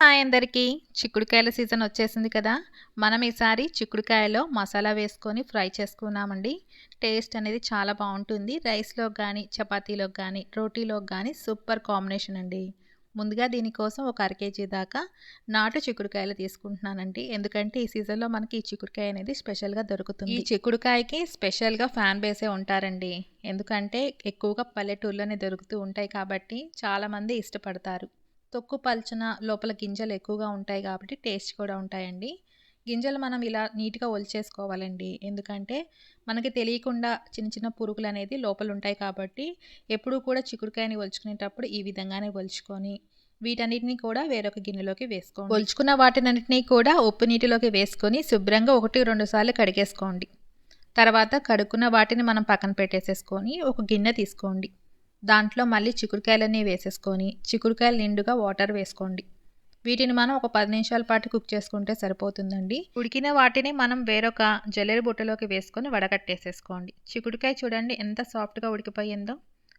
Hi అందరికీ. చిక్కుడుకాయల season వచ్చేసింది కదా. మనం ఈసారి చిక్కుడుకాయలో మసాలా వేసుకొని ఫ్రై చేసుకున్నామండి. టేస్ట్ అనేది చాలా బాగుంటుంది. రైస్లో కానీ చపాతీలోకి కానీ రోటీలోకి కానీ సూపర్ కాంబినేషన్ అండి. ముందుగా దీనికోసం ఒక అర కేజీ దాకా నాటు చిక్కుడుకాయలు తీసుకుంటున్నానండి. ఎందుకంటే ఈ సీజన్లో మనకి ఈ చిక్కుడుకాయ అనేది స్పెషల్గా దొరుకుతుంది. ఈ చిక్కుడుకాయకి స్పెషల్గా ఫ్యాన్ బేసే ఉంటారండి. ఎందుకంటే ఎక్కువగా పల్లెటూర్లోనే దొరుకుతూ ఉంటాయి కాబట్టి చాలామంది ఇష్టపడతారు. తొక్కు పల్చన లోపల గింజలు ఎక్కువగా ఉంటాయి కాబట్టి టేస్ట్ కూడా ఉంటాయండి. గింజలు మనం ఇలా నీట్గా ఒలిచేసుకోవాలండి. ఎందుకంటే మనకి తెలియకుండా చిన్న చిన్న పురుగులు అనేది లోపల ఉంటాయి కాబట్టి ఎప్పుడూ కూడా చిక్కుడుకాయని ఒలుచుకునేటప్పుడు ఈ విధంగానే ఒలుచుకొని వీటన్నిటిని కూడా వేరొక గిన్నెలోకి వేసుకోండి. ఒలుచుకున్న వాటినన్నిటినీ కూడా ఉప్పు నీటిలోకి వేసుకొని శుభ్రంగా ఒకటి రెండు సార్లు కడిగేసుకోండి. తర్వాత కడుక్కున్న వాటిని మనం పక్కన పెట్టేసేసుకొని ఒక గిన్నె తీసుకోండి. దాంట్లో మళ్ళీ చిక్కుడుకాయలన్నీ వేసేసుకొని చిక్కుడుకాయలు నిండుగా వాటర్ వేసుకోండి. వీటిని మనం ఒక పది నిమిషాల పాటు కుక్ చేసుకుంటే సరిపోతుందండి. ఉడికిన వాటిని మనం వేరొక జల్లెరి బుట్టలోకి వేసుకొని వడగట్టేసేసుకోండి చిక్కుడుకాయ చూడండి ఎంత సాఫ్ట్గా ఉడికిపోయిందో.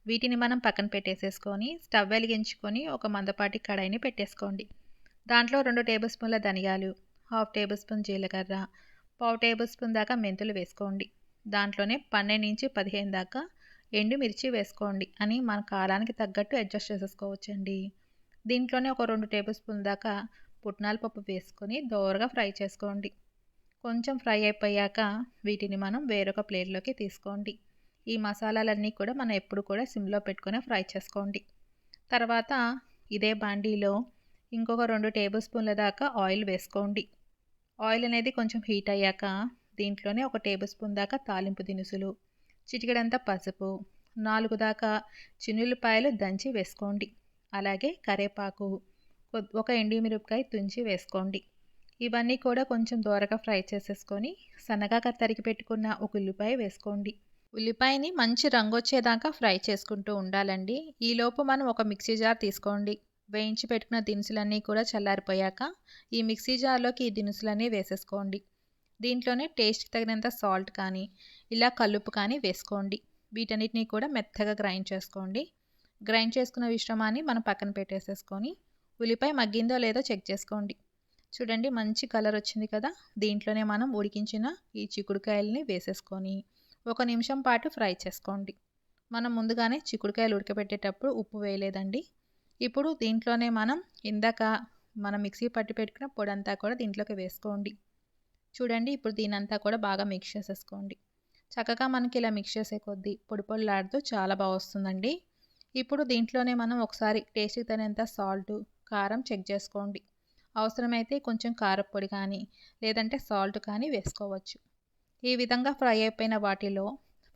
వీటిని మనం పక్కన పెట్టేసేసుకొని స్టవ్ వెలిగించుకొని ఒక మందపాటి కడాయిని పెట్టేసుకోండి. దాంట్లో రెండు టేబుల్ స్పూన్ల ధనియాలు హాఫ్ టేబుల్ స్పూన్ జీలకర్ర పావు టేబుల్ స్పూన్ దాకా మెంతులు వేసుకోండి. దాంట్లోనే పన్నెండు నుంచి పదిహేను దాకా ఎండుమిర్చి వేసుకోండి అని మన కారానికి తగ్గట్టు అడ్జస్ట్ చేసేసుకోవచ్చండి. దీంట్లోనే ఒక రెండు టేబుల్ స్పూన్ దాకా పుట్నాల పప్పు వేసుకొని దోరగా ఫ్రై చేసుకోండి. కొంచెం ఫ్రై అయిపోయాక వీటిని మనం వేరొక ప్లేట్లోకి తీసుకోండి. ఈ మసాలాలన్నీ కూడా మనం ఎప్పుడు కూడా సిమ్లో పెట్టుకొని ఫ్రై చేసుకోండి. తర్వాత ఇదే బాండీలో ఇంకొక రెండు టేబుల్ స్పూన్ల దాకా ఆయిల్ వేసుకోండి. ఆయిల్ అనేది కొంచెం హీట్ అయ్యాక దీంట్లోనే ఒక టేబుల్ స్పూన్ దాకా తాలింపు దినుసులు చిటికడంతా పసుపు. నాలుగు దాకా చిన్నులపాయలు దంచి వేసుకోండి. అలాగే కరేపాకు ఒక ఎండిమిరపకాయ తుంచి వేసుకోండి. ఇవన్నీ కూడా కొంచెం దూరగా ఫ్రై చేసేసుకొని సన్నగా తరిగి పెట్టుకున్న ఒక ఉల్లిపాయ వేసుకోండి. ఉల్లిపాయని మంచి రంగు వచ్చేదాకా ఫ్రై చేసుకుంటూ ఉండాలండి. ఈలోపు మనం ఒక మిక్సీ జార్ తీసుకోండి. వేయించి పెట్టుకున్న దినుసులన్నీ కూడా చల్లారిపోయాక ఈ మిక్సీ జార్లోకి ఈ దినుసులన్నీ వేసేసుకోండి. దీంట్లోనే టేస్ట్కి తగినంత సాల్ట్ కానీ ఇలా కలుపు కానీ వేసుకోండి. వీటన్నిటిని కూడా మెత్తగా గ్రైండ్ చేసుకోండి. గ్రైండ్ చేసుకున్న విశ్రమాన్ని మనం పక్కన పెట్టేసేసుకొని ఉల్లిపాయ మగ్గిందో లేదో చెక్ చేసుకోండి. చూడండి మంచి కలర్ వచ్చింది కదా. దీంట్లోనే మనం ఉడికించిన ఈ చిక్కుడుకాయలని వేసేసుకొని ఒక నిమిషం పాటు ఫ్రై చేసుకోండి. మనం ముందుగానే చిక్కుడుకాయలు ఉడకబెట్టేటప్పుడు ఉప్పు వేయలేదండి. ఇప్పుడు దీంట్లోనే మనం ఇందాక మనం మిక్సీ పట్టి పెట్టుకున్న పొడి అంతా కూడా దీంట్లోకి వేసుకోండి. చూడండి ఇప్పుడు దీనంతా కూడా బాగా మిక్స్ చేసేసుకోండి. చక్కగా మనకి ఇలా మిక్స్ చేసే కొద్దీ పొడి పొడిలాడుతూ చాలా బాగా వస్తుందండి. ఇప్పుడు దీంట్లోనే మనం ఒకసారి టేస్ట్కి తగినంత సాల్ట్ కారం చెక్ చేసుకోండి. అవసరమైతే కొంచెం కారపొడి కానీ లేదంటే సాల్ట్ కానీ వేసుకోవచ్చు. ఈ విధంగా ఫ్రై అయిపోయిన వాటిలో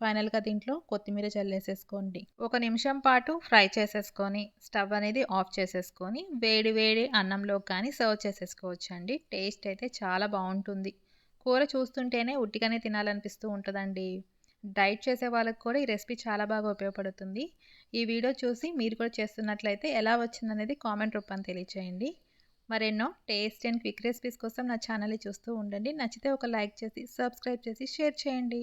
ఫైనల్గా దీంట్లో కొత్తిమీర చల్లేసేసుకోండి. ఒక నిమిషం పాటు ఫ్రై చేసేసుకొని స్టవ్ అనేది ఆఫ్ చేసేసుకొని వేడి వేడి అన్నంలో కానీ సర్వ్ చేసేసుకోవచ్చు అండి టేస్ట్ అయితే చాలా బాగుంటుంది. కూర చూస్తుంటేనే ఉట్టిగానే తినాలనిపిస్తూ ఉంటుందండి. డైట్ చేసే వాళ్ళకి కూడా ఈ రెసిపీ చాలా బాగా ఉపయోగపడుతుంది. ఈ వీడియో చూసి మీరు కూడా చేస్తున్నట్లయితే ఎలా వచ్చిందనేది కామెంట్ రూపాన్ని తెలియచేయండి. మరెన్నో టేస్ట్ అండ్ క్విక్ రెసిపీస్ కోసం నా ఛానల్ని చూస్తూ ఉండండి. నచ్చితే ఒక లైక్ చేసి సబ్స్క్రైబ్ చేసి షేర్ చేయండి.